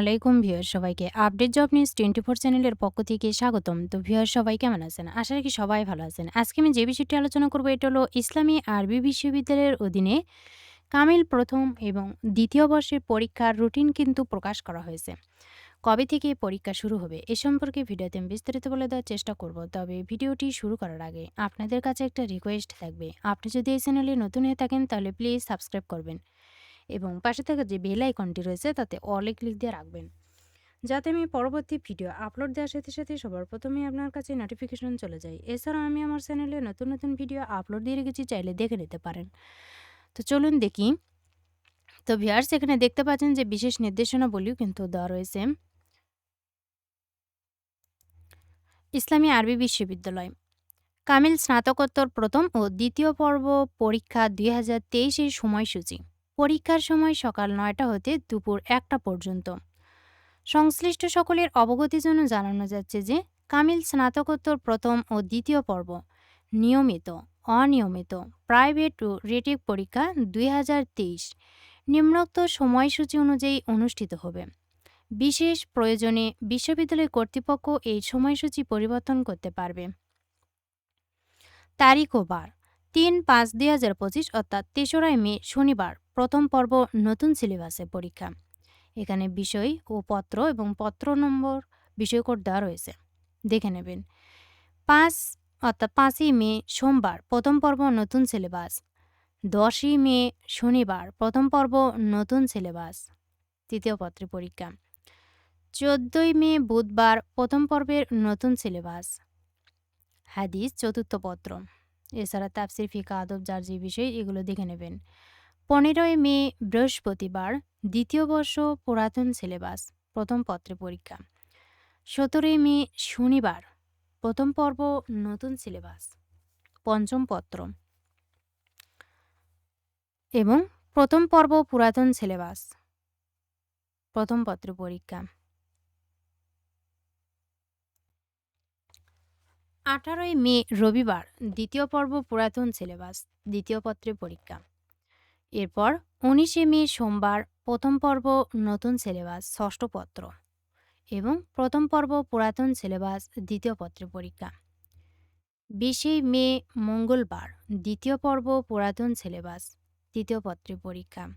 আলাইকুম ভিউয়ার সবাইকে update job news twenty four চ্যানেলের পক্ষ থেকে স্বাগতম। তো ভিউয়ার সবাই কেমন আছেন? আশা রাখি সবাই ভালো আছেন। আজকে আমি যে বিষয়টি আলোচনা করব, এটা হলো ইসলামী আরবি বিশ্ববিদ্যালয়ের অধীনে কামিল প্রথম এবং দ্বিতীয় বর্ষের পরীক্ষার রুটিন কিন্তু প্রকাশ করা হয়েছে। কবে থেকে পরীক্ষা শুরু হবে, এ সম্পর্কে ভিডিওতে আমি বিস্তারিত বলে দেওয়ার চেষ্টা করব। তবে ভিডিওটি শুরু করার আগে আপনাদের কাছে একটা রিকোয়েস্ট থাকবে। আপনি যদি এই চ্যানেলে নতুন হয়ে থাকেন, তাহলে প্লিজ সাবস্ক্রাইব করবেন। এবং পাশে থাকা যে বেল আইকনটি রয়েছে, তাতে অলে ক্লিক দিয়ে রাখবেন। যাতে আমি পরবর্তী ভিডিও আপলোড দেওয়ার সাথে সাথে সবার প্রথমে আপনার কাছে নোটিফিকেশন চলে যায়। এছাড়াও আমি আমার চ্যানেলে নতুন নতুন ভিডিও আপলোড দিয়ে রেখেছি, চাইলে দেখে নিতে পারেন। তো চলুন দেখি। তো ভিয়ার্স এখানে দেখতে পাচ্ছেন যে বিশেষ নির্দেশনা নির্দেশনাবলীও কিন্তু দেওয়া রয়েছে। ইসলামী আরবি বিশ্ববিদ্যালয়। কামিল স্নাতকোত্তর প্রথম ও দ্বিতীয় পর্ব পরীক্ষা দুই হাজার তেইশের সময়সূচি। পরীক্ষার সময় সকাল নয়টা হতে দুপুর একটা পর্যন্ত। সংশ্লিষ্ট সকলের অবগতির জন্য জানানো যাচ্ছে যে, কামিল স্নাতকোত্তর প্রথম ও দ্বিতীয় পর্ব, নিয়মিত, অনিয়মিত, প্রাইভেট ও রেটিক পরীক্ষা দুই হাজার তেইশ, নিম্নোক্ত সময়সূচি অনুযায়ী অনুষ্ঠিত হবে। বিশেষ প্রয়োজনে বিশ্ববিদ্যালয় কর্তৃপক্ষ এই সময়সূচি পরিবর্তন করতে পারবে। তারিখ ও বার তিন পাঁচ দুই হাজার পঁচিশ অর্থাৎ তেসরাই মে শনিবার প্রথম পর্ব নতুন সিলেবাসে পরীক্ষা। এখানে বিষয় ও পত্র এবং পত্র নম্বর বিষয় কোড দেওয়া রয়েছে। দেখে নেবেন। পাঁচ অর্থাৎ পাঁচই মে সোমবার প্রথম পর্ব নতুন সিলেবাস। দশই মে শনিবার প্রথম পর্ব নতুন সিলেবাস। তৃতীয় পত্রে পরীক্ষা। চোদ্দই মে বুধবার প্রথম পর্বের নতুন সিলেবাস। হাদিস চতুর্থ পত্র। এছাড়া তাফসির ফিকা আদব, যার যে বিষয়, এগুলো দেখে নেবেন। পনেরোই মে, বৃহস্পতিবার, দ্বিতীয় বর্ষ পুরাতন সিলেবাস, প্রথম পত্রে পরীক্ষা। সতেরোই মে, শনিবার, প্রথম পর্ব, নতুন সিলেবাস, পঞ্চম পত্র। এবং প্রথম পর্ব পুরাতন সিলেবাস, প্রথম পত্র পরীক্ষা। আঠারোই মে, রবিবার, দ্বিতীয় পর্ব, পুরাতন সিলেবাস, দ্বিতীয় পত্রে পরীক্ষা। এরপর উনিশে মে, সোমবার, প্রথম পর্ব, নতুন সিলেবাস, ষষ্ঠ পত্র এবং প্রথম পর্ব, পুরাতন সিলেবাস, দ্বিতীয় পত্রে পরীক্ষা। বিশে মে, মঙ্গলবার, দ্বিতীয় পর্ব, পুরাতন সিলেবাস তৃতীয় পত্রে পরীক্ষা।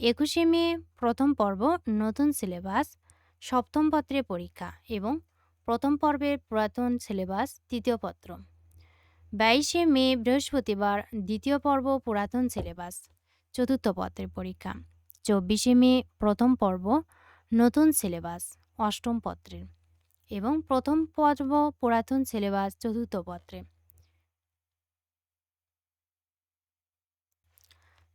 একুশে মে, প্রথম পর্ব, নতুন সিলেবাস, সপ্তম পত্রে পরীক্ষা এবং প্রথম পর্বের পুরাতন সিলেবাস তৃতীয় পত্র। বাইশে মে বৃহস্পতিবার দ্বিতীয় পর্ব পুরাতন সিলেবাস, চতুর্থ পত্রের পরীক্ষা। চব্বিশে মে প্রথম পর্ব নতুন সিলেবাস, অষ্টম পত্রের। এবং প্রথম পর্ব পুরাতন সিলেবাস, চতুর্থ পত্রে।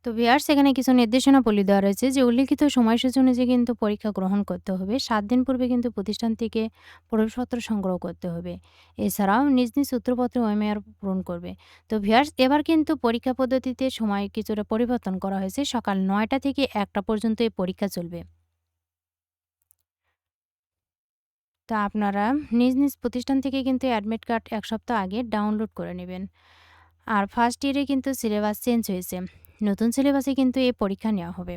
তো ভিয়ার্স এখানে কিছু নির্দেশনা বলে দেওয়া রয়েছে যে উল্লিখিত সময়সূচি অনুযায়ী কিন্তু পরীক্ষা গ্রহণ করতে হবে। সাত দিন পূর্বে কিন্তু প্রতিষ্ঠান থেকে প্রবেশপত্র সংগ্রহ করতে হবে। এছাড়াও নিজ নিজ সূত্রপত্র ওএমআর পূরণ করবে। তো ভিয়ার্স এবার কিন্তু পরীক্ষা পদ্ধতিতে সময় কিছুটা পরিবর্তন করা হয়েছে। সকাল নয়টা থেকে একটা পর্যন্ত এই পরীক্ষা চলবে। তা আপনারা নিজ নিজ প্রতিষ্ঠান থেকে কিন্তু অ্যাডমিট কার্ড এক সপ্তাহ আগে ডাউনলোড করে নেবেন। আর ফার্স্ট ইয়ারে কিন্তু সিলেবাস চেঞ্জ হয়েছে। নতুন সিলেবাসে কিন্তু এই পরীক্ষা নেওয়া হবে।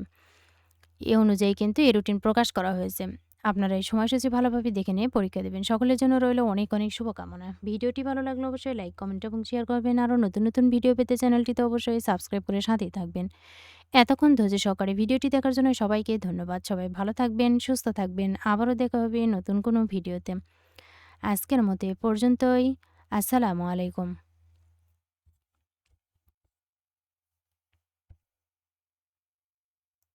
এ অনুযায়ী কিন্তু এই রুটিন প্রকাশ করা হয়েছে। আপনারা এই সময়সূচি ভালোভাবে দেখে নিয়ে পরীক্ষা দেবেন। সকলের জন্য রইল অনেক অনেক শুভকামনা। ভিডিওটি ভালো লাগলে অবশ্যই লাইক কমেন্ট এবং শেয়ার করবেন। আরও নতুন নতুন ভিডিও পেতে চ্যানেলটিতে অবশ্যই সাবস্ক্রাইব করে সাথেই থাকবেন। এতক্ষণ ধৈর্য সহকারে ভিডিওটি দেখার জন্য সবাইকে ধন্যবাদ। সবাই ভালো থাকবেন, সুস্থ থাকবেন। আবারও দেখা হবে নতুন কোনো ভিডিওতে আজকের মতে পর্যন্তই। আসসালামু আলাইকুম।